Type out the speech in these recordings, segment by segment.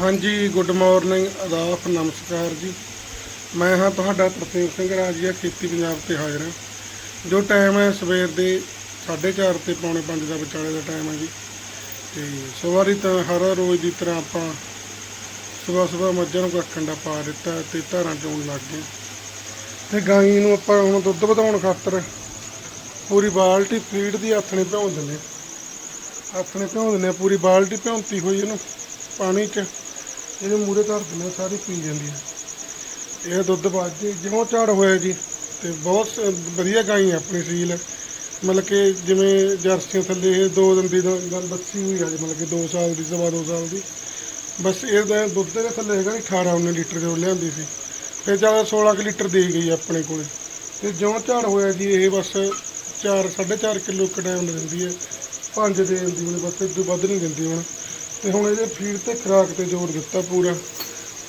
ਹਾਂਜੀ good morning ਆਦਾਬ ਨਮਸਕਾਰ ਜੀ। ਮੈਂ ਹਾਂ ਤੁਹਾਡਾ ਪ੍ਰਤੀਕ ਸਿੰਘ ਰਾਜੀਆ ਖੇਤੀ ਪੰਜਾਬ ਤੇ ਹਾਜ਼ਰ ਹਾਂ। ਜੋ ਟਾਈਮ ਹੈ ਸਵੇਰ ਦੇ 4:30 ਤੇ ਪੌਣੇ 5 ਦਾ ਵਿਚਾਲੇ ਦਾ ਟਾਈਮ ਹੈ ਜੀ। ਤੇ ਸਵਾਰੀ ਤਾਂ ਹਰ ਰੋਜ਼ ਦੀ ਤਰ੍ਹਾਂ ਆਪਾਂ ਸਵੇਰ ਸਵੇਰ ਮੱਝਾਂ ਨੂੰ ਕੱਖਣ ਦਾ ਪਾ ਦਿੱਤਾ ਤੇ ਧਾਰਾਂ ਚੋਣ ਲੱਗ ਗਏ ਤੇ ਗਾਈ ਨੂੰ ਆਪਾਂ ਹੁਣ ਦੁੱਧ ਵਧਾਉਣ ਖਾਤਰ ਪੂਰੀ ਬਾਲਟੀ ਫੀਡ ਦੀ ਆਥਣੇ ਭਿਉਂ ਦਿੰਦੇ ਆਥਣੇ ਭਿਉਂ ਦਿੰਦੇ ਹਾਂ, ਪੂਰੀ ਬਾਲਟੀ ਭਿਉਂਤੀ ਹੋਈ ਇਹਨੂੰ ਪਾਣੀ 'ਚ। ਇਹਦੇ ਮੂਰੇ ਧਰ ਦਿੰਦੇ ਸਾਰੀ ਪੀ ਜਾਂਦੀ ਹੈ ਇਹ ਦੁੱਧ ਬਾਅਦ ਜੀ ਜਿਉਂ ਝਾੜ ਹੋਇਆ ਜੀ, ਤੇ ਬਹੁਤ ਸ- ਵਧੀਆ ਗਾਈ ਹੈ ਆਪਣੀ ਸੀਲ। ਮਤਲਬ ਕਿ ਜਿਵੇਂ ਜਰਸੀਆਂ ਥੱਲੇ ਇਹ ਦੋ ਦੰਦੀ ਦਾ ਗੱਲ ਬੱਸੀ ਹੋਈ ਆ ਜੀ ਮਤਲਬ ਕਿ 2 ਸਾਲ ਦੀ, ਸਵਾ 2 ਸਾਲ ਦੀ। ਬਸ ਇਹਦਾ ਦੁੱਧ ਦੇ ਥੱਲੇ ਹੈਗਾ ਜੀ 18 19 ਲੀਟਰ ਜੋ ਲਿਆਂਦੀ ਸੀ। ਫਿਰ ਜ਼ਿਆਦਾ 16 ਕੁ ਲੀਟਰ ਦੇ ਗਈ ਆਪਣੇ ਕੋਲੇ। ਤੇ ਜਿਉਂ ਝਾੜ ਹੋਇਆ ਜੀ, ਇਹ ਬਸ 4 4.5 ਕਿਲੋ ਇੱਕ ਟਾਈਮ ਦਿੰਦੀ ਹੈ ਪੰਜ ਦੇ ਦਿੰਦੀ ਹੁਣ ਬਸ ਇਹ ਤੋਂ ਵੱਧ ਨਹੀਂ ਦਿੰਦੀ ਹੁਣ। ਤੇ ਹੁਣ ਇਹਦੇ ਫੀਡ ਤੇ ਖੁਰਾਕ ਤੇ ਜ਼ੋਰ ਦਿੱਤਾ ਪੂਰਾ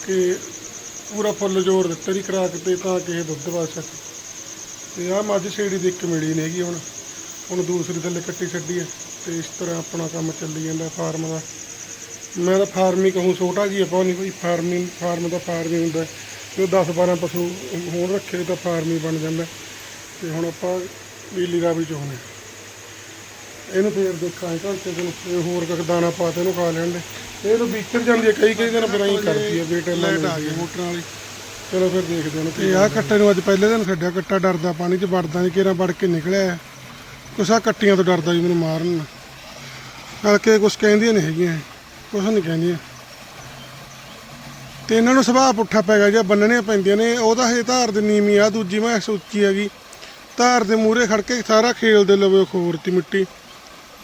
ਕਿ ਪੂਰਾ ਫੁੱਲ ਜ਼ੋਰ ਦਿੱਤਾ ਜੀ ਖੁਰਾਕ ਤੇ ਤਾਂ ਕਿ ਇਹ ਦੁੱਧ ਪਾ ਸਕੇ। ਤੇ ਆਹ ਮੱਝ ਛੇੜੀ ਦੀ ਇੱਕ ਮਿਲੀ ਨਹੀਂ ਹੈਗੀ ਹੁਣ। ਹੁਣ ਦੂਸਰੀ ਥੱਲੇ ਕੱਟੀ ਛੱਡੀ ਹੈ ਤੇ ਇਸ ਤਰ੍ਹਾਂ ਆਪਣਾ ਕੰਮ ਚੱਲੀ ਜਾਂਦਾ ਫਾਰਮ ਦਾ। ਮੈਂ ਤਾਂ ਫਾਰਮ ਹੀ ਕਹੂੰ ਛੋਟਾ ਜੀ, ਆਪਾਂ ਨਹੀਂ ਕੋਈ ਫਾਰਮਿੰਗ ਫਾਰਮ ਦਾ ਫਾਰਮ ਹੀ ਹੁੰਦਾ। ਜੋ 10 12 ਪਸ਼ੂ ਹੋਣ ਰੱਖੇ ਤਾਂ ਫਾਰਮ ਹੀ ਬਣ ਜਾਂਦਾ। ਤੇ ਹੁਣ ਆਪਾਂ ਨੀਲੀ ਰਾਵੀ ਚ ਹੋਣੇ। ਇਹਨੂੰ ਫੇਰ ਦੇਖਾਂਗੇ ਘੰਟੇ ਦਿਨ ਇਹ ਹੋਰ ਕੱਖ ਦਾਣਾ ਪਾ ਤੇ ਇਹਨੂੰ ਖਾ ਲੈਣ ਦੇ। ਇਹ ਤਾਂ ਵਿਚਰ ਜਾਂਦੀ ਹੈ ਕਈ ਕਈ ਦਿਨ ਫਿਰ ਐਂ ਕਰਦੀ ਹੈ ਬੇਟੇ ਲਾਈਟ ਆ ਗਈ ਮੋਟਰ ਵਾਲੀ। ਚਲੋ ਫਿਰ ਦੇਖਦੇ ਹਾਂ ਤੇ ਆਹ ਕੱਟੇ ਨੂੰ ਅੱਜ ਪਹਿਲੇ ਦਿਨ ਛੱਡਿਆ ਕੱਟਾ ਡਰਦਾ ਪਾਣੀ 'ਚ ਵੜਦਾ ਨਹੀਂ ਕਿਹੜਾ ਵੜ ਕੇ ਨਿਕਲਿਆ ਕੁਛ ਆਹ ਕੱਟੀਆਂ ਤੋਂ ਡਰਦਾ ਜੀ ਮੈਨੂੰ ਮਾਰਨ ਕਰਕੇ ਕੁਛ ਕਹਿੰਦੀਆਂ ਨਹੀਂ ਹੈਗੀਆਂ ਇਹ, ਕੁਛ ਨਹੀਂ ਕਹਿੰਦੀਆਂ। ਤੇ ਇਹਨਾਂ ਨੂੰ ਸੁਭਾਅ ਪੁੱਠਾ ਪੈ ਗਿਆ ਜਾਂ ਬੰਨਣੀਆਂ ਪੈਂਦੀਆਂ ਨੇ ਉਹਦਾ ਹਜੇ ਧਾਰ ਦੇ ਨੀਵੀਂ ਆ ਦੂਜੀ ਮੈਂ ਉੱਚੀ ਹੈਗੀ ਧਾਰ ਦੇ ਮੂਹਰੇ ਖੜ ਕੇ ਸਾਰਾ ਖੇਲ ਦੇ ਲਵੇ ਖੋਰਤੀ ਮਿੱਟੀ।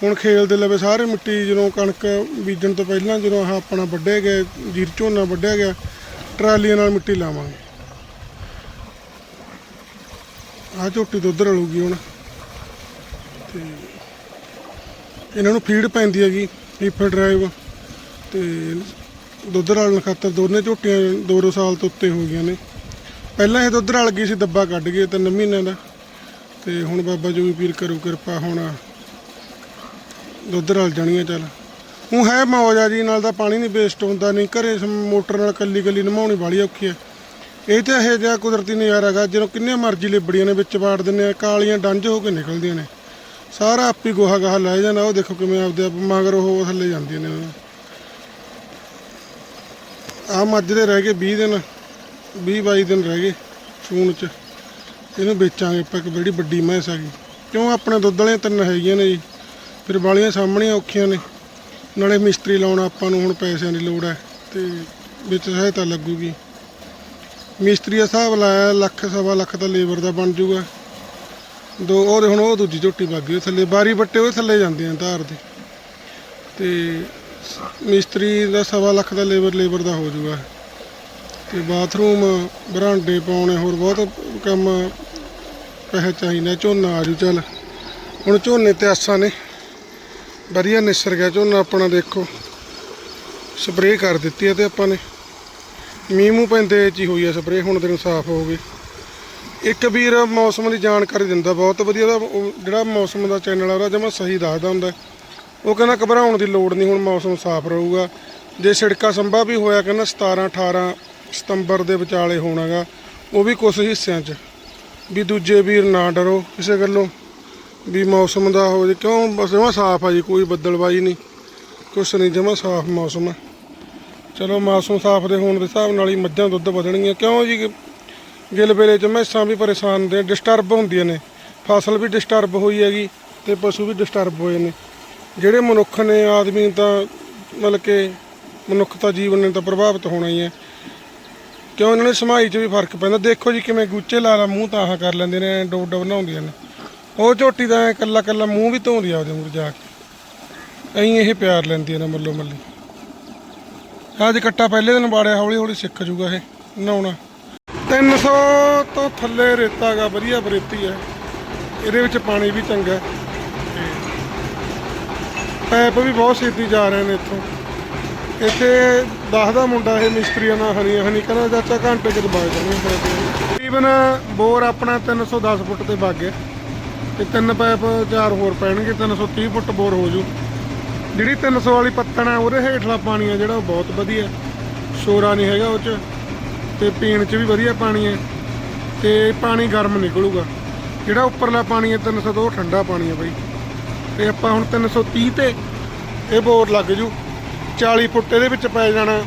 ਹੁਣ ਖੇਲ ਦੇ ਲਵੇ ਸਾਰੇ ਮਿੱਟੀ ਜਦੋਂ ਕਣਕ ਬੀਜਣ ਤੋਂ ਪਹਿਲਾਂ ਜਦੋਂ ਆਹ ਆਪਣਾ ਵੱਢਿਆ ਗਿਆ, ਜੀਰ ਝੋਨਾ ਵੱਢਿਆ ਗਿਆ, ਟਰਾਲੀਆਂ ਨਾਲ ਮਿੱਟੀ ਲਾਵਾਂਗੇ। ਆਹ ਝੋਟੀ ਦੁੱਧ ਰਲੂਗੀ ਹੁਣ। ਤੇ ਇਹਨਾਂ ਨੂੰ ਫੀਡ ਪੈਂਦੀ ਹੈਗੀ ਹੀਫਰ ਡਰਾਈਵ। ਤੇ ਦੁੱਧ ਰਲਣ ਖਾਤਰ ਦੋਨੇ ਝੋਟੀਆਂ ਦੋ ਦੋ ਸਾਲ ਤੋਂ ਉੱਤੇ ਹੋ ਗਈਆਂ ਨੇ। ਪਹਿਲਾਂ ਇਹ ਦੁੱਧ ਰਲ ਗਈ ਸੀ, ਦੱਬਾ ਕੱਢ ਗਏ ਤਿੰਨ ਮਹੀਨਿਆਂ ਦਾ। ਤੇ ਹੁਣ ਬਾਬਾ ਜੋ ਵੀ ਪੀਰ ਕਰੂ ਕਿਰਪਾ, ਹੁਣ ਦੁੱਧ ਰਲ ਜਾਣੀਆਂ ਚੱਲ। ਉਹ ਹੈ ਮੌਜ ਆ ਜੀ, ਨਾਲ ਤਾਂ ਪਾਣੀ ਨਹੀਂ ਵੇਸਟ ਹੁੰਦਾ, ਨਹੀਂ ਘਰੇ ਮੋਟਰ ਨਾਲ ਕੱਲੀ ਕੱਲੀ ਨਮਾਉਣੀ ਵਾਲੀ ਔਖੀ ਹੈ ਇਹ ਤਾਂ ਇਹ ਜਿਹਾ ਕੁਦਰਤੀ ਨਜ਼ਾਰਾ ਹੈਗਾ, ਜਦੋਂ ਕਿੰਨੇ ਮਰਜ਼ੀ ਲਿਬੜੀਆਂ ਨੇ ਵਿੱਚ ਵਾੜ ਦਿੰਦੇ ਆ, ਕਾਲੀਆਂ ਡੰਜ ਹੋ ਕੇ ਨਿਕਲਦੀਆਂ ਨੇ। ਸਾਰਾ ਆਪੀ ਗੋਹਾ ਗਾਹ ਲੈ ਜਾਂਦਾ, ਉਹ ਦੇਖੋ ਕਿਵੇਂ ਆਪਦੇ ਆਪ ਮਗਰ ਉਹ ਥੱਲੇ ਜਾਂਦੀਆਂ ਨੇ। ਆ ਮੱਝ ਦੇ ਰਹਿ ਗਏ 20 ਦਿਨ 20 22 ਦਿਨ ਰਹਿ ਗਏ ਸੂਣ ਚ। ਇਹਨੂੰ ਵੇਚਾਂਗੇ ਆਪਾਂ ਇੱਕ ਬੜੀ ਵੱਡੀ ਮੈਂਸ ਹੈਗੀ ਕਿਉਂ ਆਪਣੇ ਦੁੱਧ ਵਾਲੀਆਂ ਤਿੰਨ ਹੈਗੀਆਂ ਨੇ ਜੀ? ਫਿਰ ਵਾਲੀਆਂ ਸਾਹਮਣੇ ਔਖੀਆਂ ਨੇ। ਨਾਲੇ ਮਿਸਤਰੀ ਲਾਉਣਾ ਆਪਾਂ ਨੂੰ ਹੁਣ ਪੈਸਿਆਂ ਦੀ ਲੋੜ ਹੈ ਤੇ ਵਿੱਚ ਸਹਾਇਤਾ ਲੱਗੂਗੀ। ਮਿਸਤਰੀ ਦਾ ਹਿਸਾਬ ਲਾਇਆ ਲੱਖ, ਸਵਾ ਲੱਖ ਤਾਂ ਲੇਬਰ ਦਾ ਬਣ ਜਾਊਗਾ ਦੋ ਉਹਦੇ ਹੁਣ ਉਹ ਦੂਜੀ ਝੋਟੀ ਵੱਗ ਗਈ, ਉਹ ਥੱਲੇ ਬਾਰੀ ਬੱਟੇ ਉਹ ਥੱਲੇ ਜਾਂਦੇ ਆ ਧਾਰ ਦੇ। ਤੇ ਮਿਸਤਰੀ ਦਾ ਸਵਾ ਲੱਖ ਦਾ ਲੇਬਰ ਲੇਬਰ ਦਾ ਹੋ ਜਾਊਗਾ ਤੇ ਬਾਥਰੂਮ, ਬਰਾਂਡੇ ਪਾਉਣੇ, ਹੋਰ ਬਹੁਤ ਕੰਮ ਪੈਸੇ ਚਾਹੀਦਾ ਝੋਨਾ ਆਜੂ ਚੱਲ। ਹੁਣ ਝੋਨੇ ਤੇ ਆਸਾਂ ਨੇ। ਵਧੀਆ ਨਿਸਰ ਗਿਆ ਝੋਨਾ ਆਪਣਾ, ਦੇਖੋ। ਸਪਰੇਅ ਕਰ ਦਿੱਤੀ ਹੈ ਤੇ ਆਪਾਂ ਨੇ। ਮੀਂਹ ਮੂੰਹ ਪੈਂਦੇ ਚ ਹੀ ਹੋਈ ਹੈ ਸਪਰੇਅ ਹੁਣ ਦਿਨ ਸਾਫ਼ ਹੋ ਗਏ ਇੱਕ ਵੀਰ ਮੌਸਮ ਦੀ ਜਾਣਕਾਰੀ ਦਿੰਦਾ, ਬਹੁਤ ਵਧੀਆ ਦਾ ਜਿਹੜਾ ਮੌਸਮ ਦਾ ਚੈਨਲ ਆ, ਉਹਦਾ ਜਮਾ ਸਹੀ ਦੱਸਦਾ ਹੁੰਦਾ। ਉਹ ਕਹਿੰਦਾ ਘਬਰਾਉਣ ਦੀ ਲੋੜ ਨਹੀਂ, ਹੁਣ ਮੌਸਮ ਸਾਫ਼ ਰਹੂਗਾ। ਜੇ ਛਿੜਕਾ ਸੰਭਾ ਵੀ ਹੋਇਆ ਕਹਿੰਦਾ 17 18 ਸਤੰਬਰ ਦੇ ਵਿਚਾਲੇ ਹੋਣਾਗਾ, ਉਹ ਵੀ ਕੁਝ ਹਿੱਸਿਆਂ 'ਚ। ਵੀ ਦੂਜੇ ਵੀਰ ਨਾ ਡਰੋ, ਕਿਸੇ ਗੱਲੋਂ। ਵੀ ਮੌਸਮ ਦਾ ਹੋ ਜੇ, ਕਿਉਂ ਬਸ ਜਮਾ ਸਾਫ਼ ਆ ਜੀ, ਕੋਈ ਬੱਦਲਬਾਈ ਨਹੀਂ, ਕੁਛ ਨਹੀਂ, ਜਮਾ ਸਾਫ਼ ਮੌਸਮ ਹੈ ਚਲੋ ਮੌਸਮ ਸਾਫ਼ ਦੇ ਹੋਣ ਦੇ ਹਿਸਾਬ ਨਾਲ ਹੀ ਮੱਝਾਂ ਦੁੱਧ ਵਧਣਗੀਆਂ, ਕਿਉਂ ਜੀ ਗਿੱਲ ਵੇਲੇ ਚ ਮੈਸਾਂ ਵੀ ਪਰੇਸ਼ਾਨ ਦੇ ਡਿਸਟਰਬ ਹੁੰਦੀਆਂ ਨੇ, ਫਸਲ ਵੀ ਡਿਸਟਰਬ ਹੋਈ ਹੈਗੀ ਤੇ ਪਸ਼ੂ ਵੀ ਡਿਸਟਰਬ ਹੋਏ ਨੇ। ਜਿਹੜੇ ਮਨੁੱਖ ਨੇ, ਆਦਮੀ ਤਾਂ ਮਤਲਬ ਕਿ ਮਨੁੱਖਤਾ ਜੀਵਨ ਨੇ ਤਾਂ ਪ੍ਰਭਾਵਿਤ ਹੋਣਾ ਹੀ ਹੈ। ਕਿਉਂ ਇਹਨਾਂ ਨੇ ਸਮਾਈ 'ਚ ਵੀ ਫ਼ਰਕ ਪੈਂਦਾ, ਦੇਖੋ ਜੀ ਕਿਵੇਂ ਗੁੱਚੇ ਲਾ ਲਾ ਮੂੰਹ ਤਾਂ ਆਹ ਕਰ ਲੈਂਦੇ ਨੇ ਡੋਬ ਡੋਬ ਬਣਾਉਂਦੀਆਂ ਨੇ। ਉਹ ਝੋਟੀ ਦਾ ਐਂ ਕੱਲਾ ਕੱਲਾ ਮੂੰਹ ਵੀ ਧੋਂਦੀ ਆ ਉਹਦੇ ਮੂੰਹ ਜਾ ਕੇ। ਐਂ ਇਹ ਪਿਆਰ ਲੈਂਦੀਆਂ ਨਾ ਮੱਲੋ ਮੱਲੀ। ਅੱਜ ਕੱਟਾ ਪਹਿਲੇ ਦਿਨ ਬਾੜਿਆ ਹੌਲੀ ਹੌਲੀ ਸਿੱਖ ਜੂਗਾ ਇਹ, ਨਹਾਉਣਾ। 300 ਤੋਂ ਥੱਲੇ ਰੇਤਾ ਗਾ, ਵਧੀਆ ਬਰੇਤੀ ਹੈ ਇਹਦੇ ਵਿੱਚ ਪਾਣੀ ਵੀ ਚੰਗਾ ਹੈ। ਪੈਪ ਵੀ ਬਹੁਤ ਛੇਤੀ ਜਾ ਰਹੇ ਨੇ ਇੱਥੋਂ। ਇੱਥੇ ਦੱਸਦਾ ਮੁੰਡਾ ਇਹ ਮਿਸਤਰੀਆਂ ਨਾਲ ਹਰੀ ਹਨੀ, ਕਹਿੰਦਾ ਚਾਚਾ ਘੰਟੇ ਚ ਦਬਾ ਜਾਣੇ ਤਕਰੀਬਨ ਬੋਰ ਆਪਣਾ 310 ਫੁੱਟ ਤੇ ਵਗ ਗਿਆ। ਤੇ ਤਿੰਨ ਪੈਪ ਚਾਰ ਹੋਰ ਪੈਣਗੇ 330 ਫੁੱਟ ਬੋਰ ਹੋ ਜੂ। ਜਿਹੜੀ 300 ਵਾਲੀ ਪੱਤਣ ਹੈ ਉਹਦੇ ਹੇਠਲਾ ਪਾਣੀ ਆ ਜਿਹੜਾ, ਉਹ ਬਹੁਤ ਵਧੀਆ। ਸ਼ੋਰਾ ਨਹੀਂ ਹੈਗਾ ਉਹ ਚ, ਤੇ ਪੀਣ ਚ ਵੀ ਵਧੀਆ ਪਾਣੀ ਹੈ ਤੇ ਪਾਣੀ ਗਰਮ ਨਿਕਲੂਗਾ। ਜਿਹੜਾ ਉੱਪਰਲਾ ਪਾਣੀ ਹੈ 300 ਤੋਂ ਉਹ ਠੰਡਾ ਪਾਣੀ ਹੈ ਬਾਈ। ਤੇ ਆਪਾਂ ਹੁਣ 330 ਤੇ ਇਹ ਬੋਰ ਲੱਗ ਜੂ। 40 ਫੁੱਟ ਇਹਦੇ ਵਿੱਚ ਪੈ ਜਾਣਾ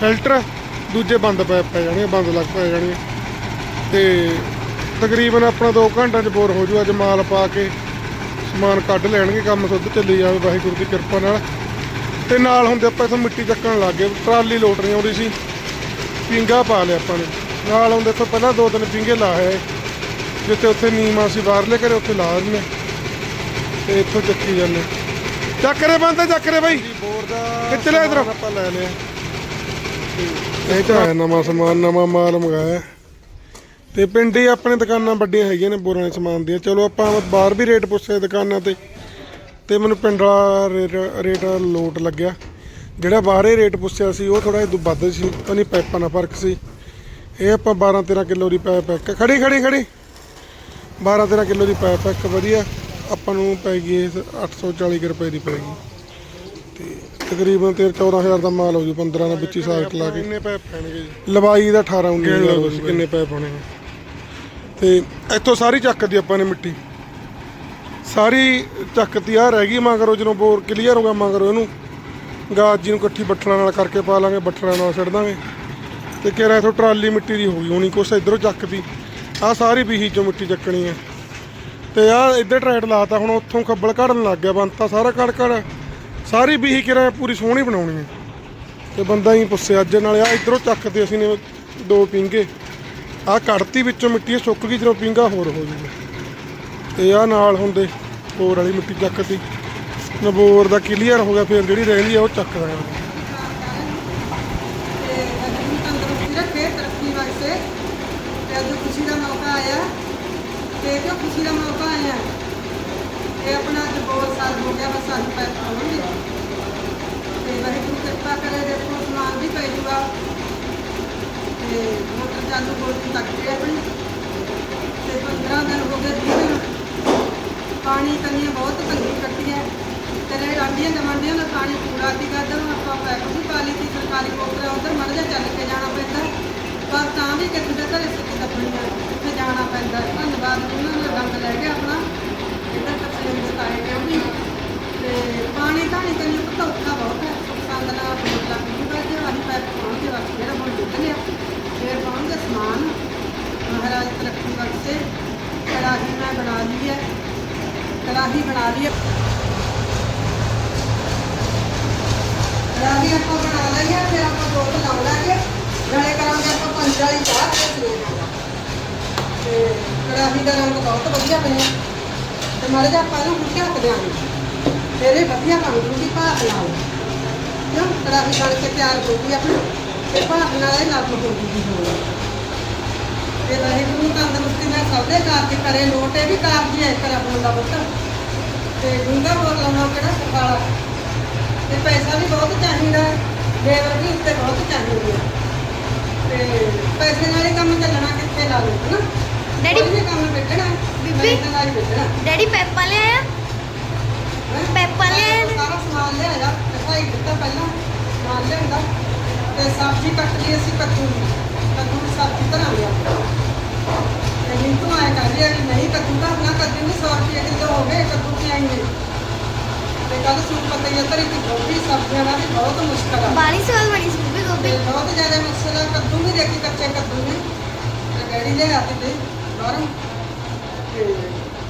ਫਿਲਟਰ, ਦੂਜੇ ਬੰਦ ਪੈ ਪੈ ਜਾਣੇ ਬੰਦ ਲੱਗ ਪੈ ਜਾਣੇ ਤੇ ਤਕਰੀਬਨ ਆਪਣਾ 2 ਘੰਟਿਆਂ ਚ ਬੋਰ ਹੋ ਜੂ ਅੱਜ ਮਾਲ ਪਾ ਕੇ ਸਮਾਨ ਕੱਢ ਲੈਣਗੇ ਕੰਮ ਸੁੱਧ ਚੱਲੀ ਜਾਵੇ ਵਾਹਿਗੁਰੂ ਦੀ ਕਿਰਪਾ ਨਾਲ। ਤੇ ਨਾਲ ਹੁੰਦੇ ਆਪਾਂ ਇਥੋਂ ਮਿੱਟੀ ਚੱਕਣ ਲੱਗ ਗਏ ਟਰਾਲੀ ਲੋਟ ਨਹੀਂ ਆਉਂਦੀ ਸੀ ਪਿੰਗਾ ਪਾ ਲਿਆ ਆਪਾਂ ਨੇ। ਨਾਲ ਹੁੰਦੇ ਤੋਂ ਪਹਿਲਾਂ ਦੋ ਤਿੰਨ ਪਿੰਗੇ ਲਾਏ ਜਿੱਥੇ ਉੱਥੇ ਨੀਮਾ ਸੀ ਬਾਹਰਲੇ ਘਰੇ ਉੱਥੇ ਲਾ ਦਿੰਦੇ ਤੇ ਇੱਥੋਂ ਚੱਕੀ ਜਾਂਦੇ ਚੱਕਰੇ ਬੰਦੇ ਚੱਕਰੇ ਬਾਈ। ਬੋਰ ਦਾ ਖਿੱਚ ਲਿਆ ਇਧਰ ਆਪਾਂ ਲੈ ਲਿਆ। ਇਹ ਤਾਂ ਨਵਾਂ ਸਮਾਨ ਨਵਾਂ ਮਾਲ ਮੰਗਾਇਆ। ਤੇ ਪਿੰਡ ਹੀ ਆਪਣੇ ਦੁਕਾਨਾਂ ਵੱਡੀਆਂ ਹੈਗੀਆਂ ਨੇ ਬੋਰਾਂ ਦੇ ਸਮਾਨ ਦੀਆਂ। ਚਲੋ ਆਪਾਂ ਬਾਹਰ ਵੀ ਰੇਟ ਪੁੱਛੇ ਦੁਕਾਨਾਂ ਤੇ ਤੇ ਮੈਨੂੰ ਪਿੰਡ ਵਾਲਾ ਰੇਟ ਲੋਟ ਲੱਗਿਆ। ਜਿਹੜਾ ਬਾਹਰੇ ਰੇਟ ਪੁੱਛਿਆ ਸੀ ਉਹ ਥੋੜਾ ਜਿਹਾ ਵੱਧ ਸੀ ਉਹ ਨਹੀਂ ਪਾਈਪਾਂ ਦਾ ਫ਼ਰਕ ਸੀ। ਇਹ ਆਪਾਂ 12 13 ਕਿਲੋ ਦੀ ਪਾਈਪ ਇੱਕ ਖੜੀ ਖੜੀ ਖੜੀ। 12 13 ਕਿਲੋ ਦੀ ਪਾਈਪ ਇੱਕ ਵਧੀਆ ਆਪਾਂ ਨੂੰ ਪੈ ਗਈ ਇਹ 840 ਕੁ ਰੁਪਏ ਦੀ ਪੈ ਗਈ। ਤੇ ਤਕਰੀਬਨ 13 14000 ਦਾ ਮਾਲ ਹੋ ਜੂ 15 ਦਾ ਵਿੱਚ ਹੀ ਸਾਈਟ ਲਾ ਕੇ। ਕਿੰਨੇ ਪੈਪ ਪੈਣਗੇ ਜੀ? ਲਵਾਈ ਦਾ 18 19000 ਕਿੰਨੇ ਪੈਪ ਪਾਉਣੇ ਨੇ। ਤੇ ਇੱਥੋਂ ਸਾਰੀ ਚੱਕਦੀ ਆਪਾਂ ਨੇ ਮਿੱਟੀ। ਸਾਰੀ ਚੱਕਤੀ ਆ, ਰਹਿ ਗਈ ਮਗਰੋਂ ਜਦੋਂ ਬੋਰ ਕਲੀਅਰ ਹੋ ਗਿਆ ਮਗਰੋਂ ਇਹਨੂੰ। ਗਾਜ ਜੀ ਨੂੰ ਇਕੱਠੀ ਬੱਠਲਾਂ ਨਾਲ ਕਰਕੇ ਪਾ ਲਾਂਗੇ, ਬੱਠਲਾਂ ਨਾਲ ਛੱਡ ਦਾਂਗੇ। ਤੇ ਕਿਹੜਾ ਇਥੋਂ ਟਰਾਲੀ ਮਿੱਟੀ ਦੀ ਹੋ ਗਈ ਹੋਣੀ ਕੁਛ ਇਧਰੋਂ ਚੱਕਦੀ। ਆ ਸਾਰੀ ਬੀਹੀ ਚੋਂ ਮਿੱਟੀ ਚੱਕਣੀ ਹੈ ਤੇ ਆ ਇੱਧਰ ਟਰੈਟ ਲਾਤਾ, ਹੁਣ ਉੱਥੋਂ ਖੱਬਲ ਘੜਨ ਲੱਗ ਗਿਆ ਬੰਤਾ, ਸਾਰਾ ਕੜ ਕੜ ਸਾਰੀ ਬੀਹੀ ਕਿਰਾ ਪੂਰੀ ਸੋਹਣੀ ਬਣਾਉਣੀ ਹੈ ਤੇ ਬੰਦਾ ਹੀ ਪੁੱਛਿਆ ਅੱਜ ਨਾਲੇ ਆ ਇਧਰੋਂ ਚੱਕਦੇ ਅਸੀਂ ਨੇ ਦੋ ਪਿੰਗੇ ਆ ਕੱਢਤੀ ਵਿੱਚੋਂ ਮਿੱਟੀ ਇਹ ਸੁੱਕ ਗਈ ਜਦੋਂ ਪਿੰਗਾ ਹੋਰ ਹੋ ਜੂਗਾ ਤੇ ਆ ਨਾਲ ਹੁੰਦੇ ਹੋਰ ਵਾਲੀ ਮਿੱਟੀ ਚੱਕਤੀ ਨਬੋਰ ਦਾ ਕਲੀਅਰ ਹੋ ਗਿਆ, ਫਿਰ ਜਿਹੜੀ ਰਹਿੰਦੀ ਆ ਉਹ ਚੱਕਦਾ ਆ ਤੇ ਅਜਿਹੀ ਤੰਦਰੁਸਤੀ ਰੱਖੇ, ਤਰੱਕੀ ਵਾਸਤੇ, ਤੇ ਅੱਜ ਖੁਸ਼ੀ ਦਾ ਮੌਕਾ ਆਇਆ। ਤੇ ਜੋ ਖੁਸ਼ੀ ਦਾ ਮੌਕਾ ਆਇਆ ਇਹ ਆਪਣਾ ਅੱਜ ਬਹੁਤ ਸਾਲ ਹੋ ਗਿਆ, ਬਸ ਅੱਜ ਪੈਰ ਪਾਉਣਗੇ ਤੇ ਵਾਹਿਗੁਰੂ ਕਿਰਪਾ ਕਰੇ, ਦੇਖੋ ਸਮਾਨ ਵੀ ਪੈ ਜੂਗਾ। ਤੇ ਮੋਟਰ ਚਾਲੂ ਹੋ ਤੱਕ ਤੇ ਆਪਣੀ ਤੇ 15 ਦਿਨ ਹੋ ਗਏ ਵੀਹ ਪਾਣੀ ਕੰਨੀਆਂ ਬਹੁਤ ਤੰਗੀ ਕੱਟੀ ਹੈ ਤੇਰੇ ਆਂਡੀਆਂ ਜਮਾਂਡੀਆਂ ਦਾ ਪਾਣੀ ਪੂਰਾ ਸੀ ਕਰਦਾ ਆਪਾਂ ਪੈਪ ਵੀ ਪਾ ਲਈ ਸੀ ਸਰਕਾਰੀ ਮੋਟਰ ਉਧਰ ਮੜ ਜਾ ਚੱਲ ਕੇ ਜਾਣਾ ਪੈਂਦਾ ਪਰ ਤਾਂ ਵੀ ਕਿਤੇ ਦੇ ਘਰੇ ਸਿੱਧੀ ਦੱਬਣੀ ਆ ਉੱਥੇ ਜਾਣਾ ਪੈਂਦਾ ਧੰਨਵਾਦ ਉਹਨਾਂ ਨੇ ਗੰਦ ਲੈ ਗਿਆ ਆਪਣਾ ਇੱਧਰ ਕੱਚੇ ਦੇ ਕਾਏ ਗਏ ਉਹ ਵੀ ਤੇ ਪਾਣੀ ਧਾਣੀ ਕੰਨੀ ਪਤਾ ਔਖਾ ਬਹੁਤ ਹੈ ਸੰਦ ਨਾਲ ਮੋਟਰ ਵੀ ਬਾਜੇ ਵਾਲੀ ਪੈਪ ਪਾਉਣਗੇ ਬਸ ਜਿਹੜਾ ਹੁਣ ਡੁੱਬ ਗਿਆ ਫੇਰ ਪਾਉਣਗੇ ਸਮਾਨ ਮਹਾਰਾਜ ਤਰੱਕੀ ਬਖਸ਼ੇ ਕੜਾਹੀ ਮੈਂ ਬਣਾ ਲਈ ਹੈ ਕੜਾਹੀ ਬਣਾ ਲਈ ਹੈ ਕੜਾਹੀ ਆਪਾਂ ਬਣਾ ਲਈ ਹੈ ਫਿਰ ਨਾਲੇ ਕਰਾਂਗੇ ਆਪਾਂ ਪੰਜ ਵਾਲੀ ਚਾਹ ਤੇ ਸਵੇਰ ਤੇ ਕੜਾਹੀ ਦਾ ਰੰਗ ਬਹੁਤ ਵਧੀਆ ਬਣਿਆ। ਤੇ ਮਾੜੇ ਜਿਹਾ ਆਪਾਂ ਇਹਨੂੰ ਝੱਕ ਦਿਆਂਗੇ ਫਿਰ ਵਧੀਆ ਬਣ ਜੂਗੀ ਭਾਪ ਨਾਲ। ਕਿਉਂ ਕੜਾਹੀ ਬਣ ਕੇ ਤਿਆਰ ਹੋ ਗਈ ਆਪਣੀ। ਤੇ ਭਾਪ ਨਾਲ ਇਹ ਨਰਮ ਹੋ ਜੂਗੀ ਹੋਰ। ਤੇ ਵਾਹਿਗੁਰੂ ਤੰਦਰੁਸਤੀ ਨਾਲ ਸਭ ਦੇ ਕਾਰਜ ਕਰੇ ਲੋਟੇ ਵੀ ਕਾਰਜ ਹੈ ਕਰ ਆਪਣਾ ਦਾ ਪੁੱਤ। ਤੇ ਗੁੰਗਾ ਬੋਲ ਲਾਉਣਾ ਕਿਹੜਾ ਸਫਾਲਾ ਤੇ ਪੈਸਾ ਵੀ ਬਹੁਤ ਚਾਹੀਦਾ ਲੇਬਰ ਉੱਤੇ ਬਹੁਤ ਚਾਹੀਦੀ ਹੈ। ਤੇ ਪੈਸੇ ਨਾਲ ਹੀ ਕੰਮ ਚੱਲਣਾ ਕਿੱਥੇ ਲਾ ਲਓ ਹਨਾ? ਡੈਡੀ- ਕੋਈ ਵੀ ਕੰਮ ਕੱਢਣਾ ਬੀਬੀ। ਪੈਸੇ ਨਾਲ ਹੀ ਕੱਢਣਾ ਡੈਡੀ ਪੈਪਾ ਲਿਆਇਆ ਹੈਂ? ਪੈਪਾ ਲਿਆਇਆ ਨੇ? ਸਾਰਾ ਸਮਾਨ ਲਿਆਇਆ ਦਿਖਾਈ ਦਿੱਤਾ ਪਹਿਲਾਂ ਸਮਾਨ ਲਿਆਂਦਾ। ਤੇ ਸਬਜ਼ੀ ਕੱਟ ਲਈ ਅਸੀਂ ਕੱਦੂ ਦੀ ਕੱਦੂ ਦੀ ਸਬਜ਼ੀ ਬਣਾਉਂਦੇ ਆ ਤੇ ਮਿੰਟੂ ਆਇਆ ਕਰ ਰਿਹਾ ਕਿ ਨਹੀਂ ਕੱਦੂ ਦਾ ਨਾ ਕੱਦੂ ਨੂੰ 100 ਰੁਪਏ ਕਿਲੋ ਹੋ ਗਏ ਕੱਦੂ ਕੀ ਆਈਏ ਤੇ ਕੱਲ ਸੂਟ ਪਤਾ ਹੀ ਤਰੀ ਕਿ ਗੋਭੀ ਸਬਜ਼ੀਆਂ ਦਾ ਵੀ ਬਹੁਤ ਮੁਸ਼ਕਲ ਆ। ਬਾਰੀ ਸਵਾਲ ਬਣੀ ਸੀ ਬੀਬੀ ਤੇ ਗੋਭੀ ਬਹੁਤ ਜ਼ਿਆਦਾ ਮੁਸ਼ਕਲ ਆ ਕੱਦੂ ਵੀ ਦੇਖੀ ਕੱਚੇ ਕੱਦੂ ਨੇ। ਤੇ ਗੈੜੀ ਲੈ ਆਤੇ ਤੇ ਬਾਹਰੋਂ ਤੇ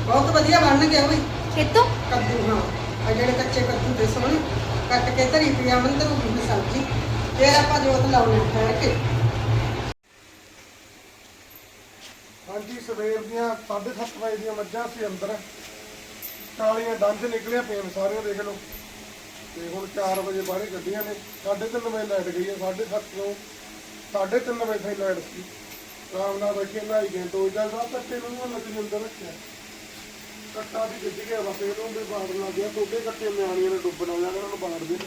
ਬਹੁਤ ਵਧੀਆ ਬਣ ਗਿਆ ਉਹ ਵੀ। ਖੇਤੋਂ? ਕੱਦੂ ਹਾਂ। ਆ ਜਿਹੜੇ ਕੱਚੇ ਕੱਦੂ ਦੇ ਸੋਹਣੇ ਕੱਟ ਕੇ ਧਰੀ ਪਿਆ ਮੰਦਰ ਨੂੰ ਵੀ ਸਬਜ਼ੀ। ਫਿਰ ਆਪਾਂ ਜੋਤ ਲਾਉਣੇ ਠਹਿਰ ਕੇ। ਹਾਂਜੀ ਸਵੇਰ ਦੀਆਂ 7:30 ਵਜੇ ਦੀਆਂ ਮੱਝਾਂ ਸੀ ਅੰਦਰ। ਕਾਲੀਆਂ ਡੰਜ ਨਿਕਲਿਆ ਪਈਆਂ ਨੇ ਸਾਰੀਆਂ ਦੇਖ ਲਓ। ਤੇ ਹੁਣ 4 ਵਜੇ ਬਾਹਰੇ ਗੱਡੀਆਂ ਨੇ। 3:30 ਵਜੇ ਲਾਈਟ ਗਈ ਹੈ 7:30 ਤੋਂ 3:30 ਵਜੇ ਤਾਈਂ ਲਾਈਟ ਸੀ। ਆਰਾਮ ਨਾਲ ਬੈਠੇ, ਨਹਾਈ ਗਏ, ਦੋ ਜਾਂ ਸਭ ਕੱਟੇ ਨੂੰ ਨਾ ਲੱਗ ਅੰਦਰ ਰੱਖਿਆ। ਕੱਟਾ ਵੀ ਗਿੱਜ ਗਿਆ ਵਾ ਤੇ ਇਹਨੂੰ ਬਾੜ ਲੱਗ ਗਿਆ। ਦੋਗੇ ਕੱਟੇ ਨਿਆਣੀਆਂ ਨੇ ਡੁੱਬਣ ਵਾਲਿਆਂ ਨੇ ਉਹਨਾਂ ਨੂੰ ਬਾੜਦੇ ਨੇ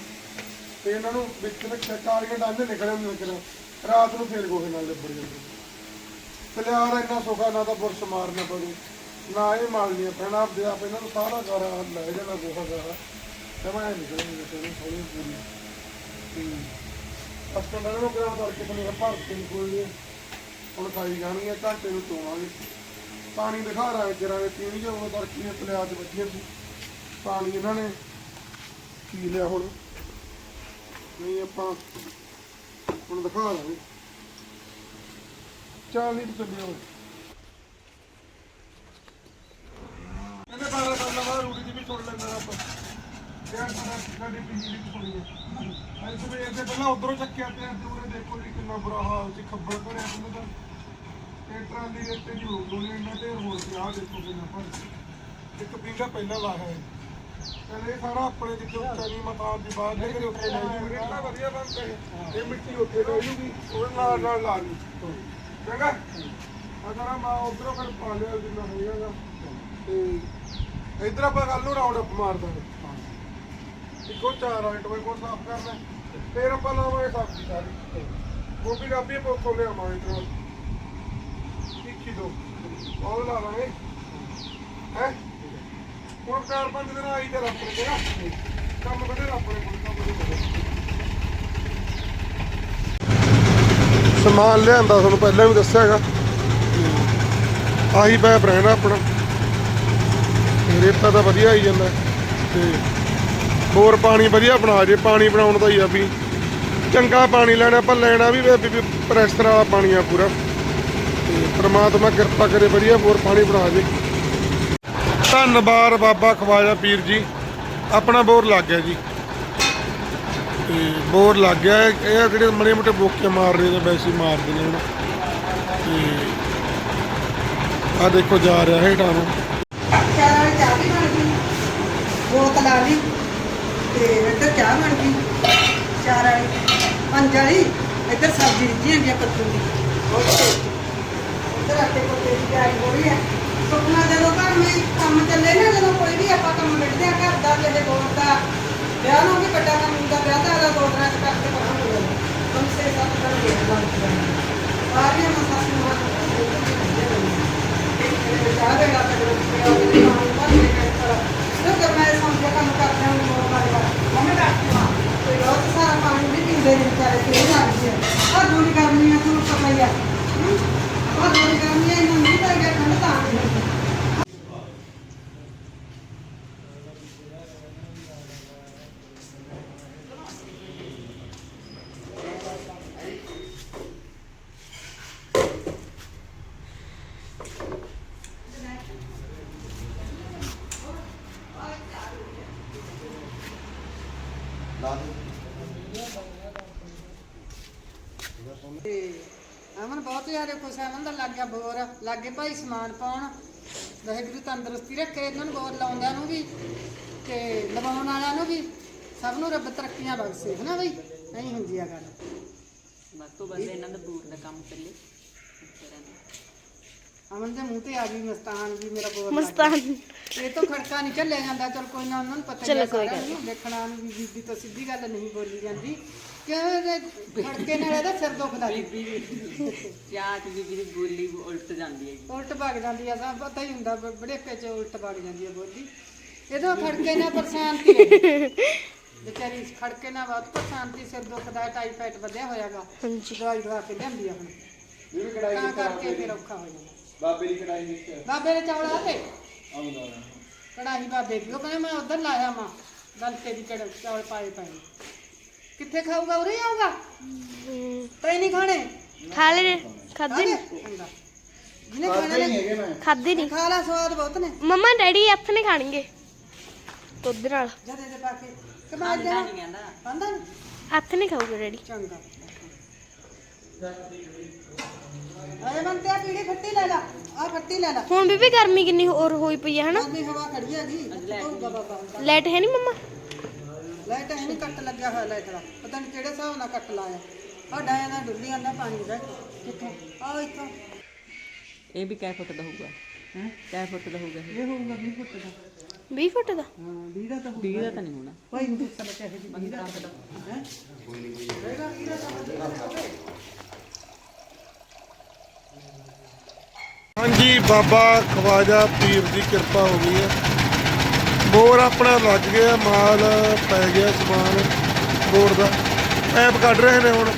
ਤੇ ਇਹਨਾਂ ਨੂੰ ਵਿੱਚ ਵਿੱਚ ਕਾਲੀਆਂ ਡੰਜ ਨਿਕਲਣ ਨਿਕਲਣ ਰਾਤ ਨੂੰ ਫੇਰ ਗੋਹੇ ਨਾਲ ਲਿਬੜ ਜਾਂਦੇ ਪਲਿਆਰ ਇੰਨਾ ਸੁਖਾ ਨਾ ਤਾਂ ਬੁਰਸ਼ ਮਾਰਨਾ ਪਵੇ। ਨਾ ਇਹ ਮਾਲਨੀਆਂ ਪੈਣਾ ਆਪਦੇ ਆਪ ਇਹਨਾਂ ਨੂੰ ਸਾਰਾ ਘਰ ਲੈ ਜਾਣਾ ਗੋਹਾ ਗਾਰਾ ਤੇ ਮੈਂ ਤੇ ਸੋਹਣੀ ਪੂਰੀ। ਪੱਤੋਂ ਦਾ ਨੂੰ ਗ੍ਰਾਮ ਕਰਕੇ ਪਨੀਰ ਭਰ ਕੇ ਨਿਕੋਲ ਹੁਣ ਖਾਈ ਜਾਣਗੇ, ਘੰਟੇ ਨੂੰ ਤੋਵਾਂਗੇ ਪਾਣੀ ਦਿਖਾ ਰਹਾ ਹੈ, ਜਰਾ ਪੀਣੀ ਜੋ ਉਹ ਤੜਕੀ ਨੇ ਪਲਿਆ ਚ ਸੀ। ਪਾਣੀ ਇਹਨਾਂ ਨੇ ਪੀ ਲਿਆ ਹੁਣ। ਨਹੀਂ ਆਪਾਂ ਹੁਣ ਦਿਖਾ ਲਾਂਗੇ। ਚਾਲ ਨਹੀਂ ਚੱਲਿਆ ਹੋਏ ਇਹਨੇ ਬਾਰੇ ਗੱਲ ਲਵਾ ਰੂੜੀ ਦੀ ਵੀ ਸੁਣ ਲੈਂਦਾ ਆਪਾਂ ਯਾਰ ਸਾਡਾ ਸਾਡੀ ਬਿਜਲੀ ਦੀ ਸੁਣੀ ਹੈ ਅੱਜ ਸਵੇਰ ਦੇ ਪਹਿਲਾਂ ਉਧਰੋਂ ਚੱਕਿਆ ਤੇ ਅੱਜ ਉਹਨੇ ਦੇਖੋ ਜੀ ਕਿੰਨਾ ਬੁਰਾ ਹਾਲ ਸੀ ਖੱਬਲ ਭਰਿਆ ਸੀ ਉਹਦਾ ਤੇ ਟਰਾਲੀ ਦੇ ਉੱਤੇ ਜੀ ਹੋ ਗਈ ਇਹਨਾਂ ਤੇ ਹੋਰ ਸੀ ਦੇਖੋ ਕਿੰਨਾ ਭਰ ਇੱਕ ਪਿੰਗਾ ਪਹਿਲਾਂ ਲਾਇਆ ਹੈ ਪਹਿਲੇ ਸਾਰਾ ਆਪਣੇ ਜਿੱਥੇ ਚਰੀ ਮਤਾਂ ਦੀ ਬਾਤ ਦੇ ਕੇ ਉੱਤੇ ਲੈ ਜੀ ਇੰਨਾ ਵਧੀਆ ਬਣ ਕੇ ਇਹ ਮਿੱਟੀ ਉੱਥੇ ਲੈ ਜੂਗੀ ਉਹਦੇ ਨਾਲ ਨਾਲ ਲਾ ਲਈ ਚੰਗਾ ਅਗਰ ਮੈਂ ਉਧਰੋਂ ਫਿਰ ਪਾ ਲਿਆ ਜਿੰਨਾ ਹੋਈਆਗਾ ਤੇ ਇੱਧਰ ਆਪਾਂ ਕੱਲ ਨੂੰ ਰਾਉਂਡ ਅਪ ਮਾਰ ਦਾਂਗੇ। ਇੱਕੋ ਚਾਰ ਆਈਟ ਕੋਈ ਕੋ ਸਾਫ਼ ਕਰਨਾ ਫਿਰ ਆਪਾਂ ਲਾਵਾਂਗੇ ਸਬਜ਼ੀ ਸਾਰੀ। ਗੋਭੀ ਰਾਬੀ ਪੋਕੋ ਲਿਆਵਾਂਗੇ ਇਧਰੋਂ ਇੱਕੀ ਦੋ। ਉਹ ਲਾ ਹੈ? ਹੁਣ ਚਾਰ ਪੰਜ ਦਿਨ ਆਈ ਤੇ ਆਪਣੇ ਕੋਲ ਕੰਮ ਕੱਢੇ ਆਪਣੇ ਕੋਲ ਕੰਮ ਦੇ ਸਮਾਨ ਲਿਆਂਦਾ ਤੁਹਾਨੂੰ ਪਹਿਲਾਂ ਵੀ ਦੱਸਿਆ ਹੈਗਾ। ਆਹੀ ਪੈਪ ਰਹਿਣਾ ਆਪਣਾ। ਰੇਤਾ ਤਾਂ ਵਧੀਆ ਆਈ ਜਾਂਦਾ। ਤੇ ਹੋਰ ਪਾਣੀ ਵਧੀਆ ਬਣਾ, ਜੇ ਪਾਣੀ ਬਣਾਉਣ ਦਾ ਹੀ ਆ ਵੀ। ਚੰਗਾ ਪਾਣੀ ਲੈਣਾ, ਆਪਾਂ ਲੈਣਾ ਵੀ ਵੀ- ਪ੍ਰੈਸ਼ਰ ਵਾਲਾ ਪਾਣੀ ਆ ਪੂਰਾ। ਤੇ ਪ੍ਰਮਾਤਮਾ ਕਿਰਪਾ ਕਰੇ ਵਧੀਆ ਹੋਰ ਪਾਣੀ ਬਣਾ ਜੇ। ਧੰਨਵਾਦ ਬਾਬਾ ਖਵਾਜਾ ਪੀਰ ਜੀ। ਆਪਣਾ ਬੋਰ ਲੱਗ ਗਿਆ ਜੀ। ਤੇ ਬੋਰ ਲੱਗ ਗਿਆ, ਇਹ ਇਹ ਜਿਹੜੇ ਮੜੇ ਮੋਟੇ ਬੋਕੇ ਮਾਰ ਰਹੇ ਨੇ, ਵੈਸੇ ਮਾਰਦੇ ਨੇ। ਹੁਣ ਤੇ ਆ ਦੇਖੋ ਜਾ ਰਿਹਾ ਹੇਠਾਂ ਨੂੰ। ਚਾਰ ਵਾਲੀ ਚਾਹ ਵੀ ਬਣ ਗਈ। ਬੋਤਲ ਆ ਲਈ ਤੇ ਇੱਧਰ ਚਾਹ ਬਣ ਗਈ। ਚਾਰ ਵਾਲੀ ਪੰਜ ਵਾਲੀ ਇੱਧਰ ਸਬਜ਼ੀ ਰਿੱਝੀ ਜਾਂਦੀ ਆ ਕੱਦੂ ਦੀ। ਓਕੇ ਇੱਧਰ ਆਟੇ ਕੋਟੇ ਦੀ ਤਿਆਰੀ ਹੋ ਰਹੀ ਹੈ। ਸੁਪਨਾ ਜਦੋਂ ਘਰ ਮੇਂ ਕੰਮ ਚੱਲੇ ਨਾ, ਜਦੋਂ ਕੋਈ ਵੀ ਆਪਾਂ ਕੰਮ ਮਿਲਦੇ ਆ, ਘਰ ਦਾ ਕਿਸੇ ਹੋਰ ਦਾ, ਵਿਆਹ ਨੂੰ ਵੀ ਵੱਡਾ ਕੰਮ ਹੁੰਦਾ, ਵਿਆਹ ਦਾ ਅਲੱਗ ਦੋ ਚ ਕਰਕੇ ਪਰਾਂ ਹੋ ਜਾਂਦਾ ਕਮ ਸੇ ਸੱਤ ਦਿਨ ਵੇਟ ਲੱਗ ਜਾਂਦਾ ਆ ਰਹੀ ਹੈ ਮਸਾਂ ਨੂੰ ਚਾਹ ਦੇ ਨਾਲ ਤੱਕ ਰੁਕਿਆ ਉਹਦੇ ਨਾਲ ਭਰ ਕੇ ਕਰ ਸੋ ਜਦ ਮੈਂ ਸਮਝਿਆ ਕੰਮ ਕਰਦੇ ਹਾਂ ਮੋਰ ਮਾਰਿਆ ਮੰਮੀ ਬੈਠੀ ਹਾਂ ਤੇ ਬਹੁਤ ਸਾਰਾ ਪਾਣੀ ਵੀ ਪੀਂਦੇ ਨੇ ਵਿਚਾਰੇ ਤੇ ਨਾ ਜੀ ਆ ਦੂਰੀ ਕਰਨੀ ਆ ਤੁਹਾਨੂੰ ਪਤਾ ਹੀ ਆ ਆ ਦੂਰੀ ਕਰਨੀ ਆ ਇਹਨਾਂ ਨਹੀਂ ਤਾਂ ਗਿਆ ਠੰਡ ਤਾਂ ਨਹੀਂ ਤੇ ਅਮਨ ਬਹੁਤ ਯਾਰੇ ਖੁਸ਼ ਹੈ ਅਮਨ ਦਾ ਲੱਗ ਗਿਆ ਬੋਰ ਲੱਗੇ ਭਾਈ ਸਮਾਨ ਪਾਉਣ। ਵਾਹਿਗੁਰੂ ਤੰਦਰੁਸਤੀ ਰੱਖੇ ਇਹਨਾਂ ਨੂੰ ਬੋਰ ਲਾਉਂਦਿਆਂ ਨੂੰ ਵੀ ਤੇ ਲਵਾਉਣ ਵਾਲਿਆਂ ਨੂੰ ਵੀ। ਸਭ ਨੂੰ ਰੱਬ ਤਰੱਕੀਆਂ ਬਖਸ਼ੇ ਹਨਾ ਬਈ? ਨਹੀਂ ਹੁੰਦੀ ਆ ਗੱਲ। ਬਸ ਤੋਂ ਬਸ ਇਹਨਾਂ ਦਾ ਬੂਰ ਦਾ ਕੰਮ ਚੱਲੇ। ਅਮਨ ਦੇ ਮੂੰਹ ਤੇ ਆ ਗਈ ਮਸਤਾਨ ਵੀ ਮੇਰਾ ਬੋਰ ਲੱਗ ਮਸਤਾਨ ਗਿਆ। ਇਹ ਤਾਂ ਖੜਕਾ ਨਹੀਂ ਚੱਲਿਆ ਜਾਂਦਾ ਚਲ ਕੋਈ ਨਾ ਉਹਨਾਂ ਨੂੰ ਪਤਾ ਚਲੋ ਕੋਈ ਗੱਲ ਦੇਖਣਾ ਨੂੰ ਵੀ ਬੀਬੀ ਤੋਂ ਸਿੱਧੀ ਗੱਲ ਨਹੀਂ ਬੋਲੀ ਜਾਂਦੀ। ਕਿਉਂ ਇਹਦੇ ਖੜਕੇ ਨਾਲ ਇਹਦਾ ਸਿਰ ਦੁਖਦਾ ਜੀ। ਚਾਹ ਚ ਬੀਬੀ ਦੀ ਬੋਲੀ ਉਲਟ ਜਾਂਦੀ ਹੈ ਉਲਟ ਭੱਗ ਜਾਂਦੀ ਆ ਸਭ ਪਤਾ ਹੀ ਹੁੰਦਾ ਬ- ਬੜੇਪੇ ਚ ਉਲਟ ਭੱਗ ਜਾਂਦੀ ਆ ਬੋਲੀ। ਇਹਦਾ ਖੜਕੇ ਨਾਲ ਪਰੇਸ਼ਾਨਤੀ ਹੈ। ਵਿਚਾਰੀ ਖੜਕੇ ਨਾਲ ਬਹੁਤ ਪਰੇਸ਼ਾਨਤੀ ਸਿਰ ਦੁਖਦਾ ਟਾਈਫਾਈਡ ਵਧਿਆ ਹੋਇਆਗਾ। ਹਾਂਜੀ। ਦਵਾਈ ਦਵਾ ਕੇ ਲਿਆਂਦੀ ਆ ਹੁਣ। ਤਾਂ ਕਰਕੇ ਫਿਰ ਔਖਾ ਹੋ ਜਾਂਦਾ। ਬਾਬੇ ਦੀ ਕੜਾਈ ਵਿੱਚ। ਬਾਬੇ ਦੇ ਚੌਲ ਆ ਤੇ? ਆਉਂਦਾ ਕੜਾਹੀ ਬਾਬੇ ਦੀ। ਉਹ ਕਹਿੰਦੇ ਮੈਂ ਉਧਰ ਲਾਇਆ ਮਾਂ ਗਲਤੇ ਦੀ ਕੜ ਚੌਲ ਪਾਏ ਪਏ ਕਿੱਥੇ ਖਾਊਗਾ? ਉਰੇ ਆਊਗਾ? ਤੈ ਨਹੀਂ ਖਾਣੇ? ਖਾ ਲੈ ਖਾਦੇ? ਚੰਗਾ। ਜਿਹਨੇ ਖਾਣੇ ਨੇ ਖਾਦੇ ਨਹੀਂ ਖਾ ਲਾ ਸਵਾਦ ਬਹੁਤ ਨੇ। ਮੰਮਾ ਡੈਡੀ ਹੱਥ ਨੇ ਖਾਣਗੇ। ਦੁੱਧ ਨਾਲ। ਜਦ ਇਹਦੇ ਪਾ ਕੇ। ਕਮਾ ਜਾ ਨਹੀਂ ਕਹਿੰਦਾ। ਆਂਦਾ ਨੀ? ਹੱਥ ਨਹੀਂ ਖਾਊਗਾ ਡੈਡੀ। ਚੰਗਾ। ਆਏ ਬੰਤੇ ਆ ਪੀੜੀ ਖੱਟੀ ਲੈ ਲਾ। ਆ ਖੱਟੀ ਲੈ ਲਾ। ਹੁਣ ਬੀਬੀ ਗਰਮੀ ਕਿੰਨੀ ਹੋਰ ਹੋਈ ਪਈ ਹੈ ਹਨਾ? ਗਰਮੀ ਹਵਾ ਖੜੀ ਹੈਗੀ। ਹੋਊਗਾ ਬਾਬਾ ਹੁੰਦਾ ਲਾਈਟ ਹੈ ਨਹੀਂ ਮੰਮਾ? ਲਾਈਟ ਹੈ ਨਹੀਂ ਕੱਟ ਲੱਗਿਆ ਹੋਇਆ ਲਾਈਟ ਦਾ। ਪਤਾ ਨਹੀਂ ਕਿਹੜੇ ਹਿਸਾਬ ਨਾਲ ਕੱਟ ਲਾਇਆ। ਆ ਡਾਇਆ ਨਾਲ ਡੁੱਲੀ ਜਾਂਦਾ ਪਾਣੀ ਦਾ। ਕਿੱਥੋਂ ਆ ਇੱਥੋਂ। ਇਹ ਵੀ ਕੈ ਫੁੱਟ ਦਾ ਹੋਊਗਾ। ਹੈ? ਕੈ ਫੁੱਟ ਦਾ ਹੋਊਗਾ ਇਹ। ਹੋਊਗਾ 20 ਫੁੱਟ ਦਾ। 20 ਫੁੱਟ ਦਾ? ਹਾਂ 20 ਦਾ ਤਾਂ ਹੋਊਗਾ ਵੀਹ ਦਾ ਤਾਂ ਨਹੀਂ ਹੋਣਾ। ਭਾਈ ਨੂੰ ਪੁੱਛ ਲੈ ਚਾਹੇ ਜੀ 20 ਦਾ ਹੈ? ਹੋਏਗਾ 20 ਦਾ ਤਾਂ ਹੋਊਗਾ। ਹਾਂਜੀ ਬਾਬਾ ਖਵਾਜਾ ਪੀਰ ਦੀ ਕਿਰਪਾ ਹੋ ਗਈ ਹੈ। ਬੋਰ ਆਪਣਾ ਲੱਗ ਗਿਆ, ਮਾਲ ਪੈ ਗਿਆ ਸਮਾਨ ਬੋਰ ਦਾ। ਐਪ ਕੱਢ ਰਹੇ ਨੇ ਹੁਣ।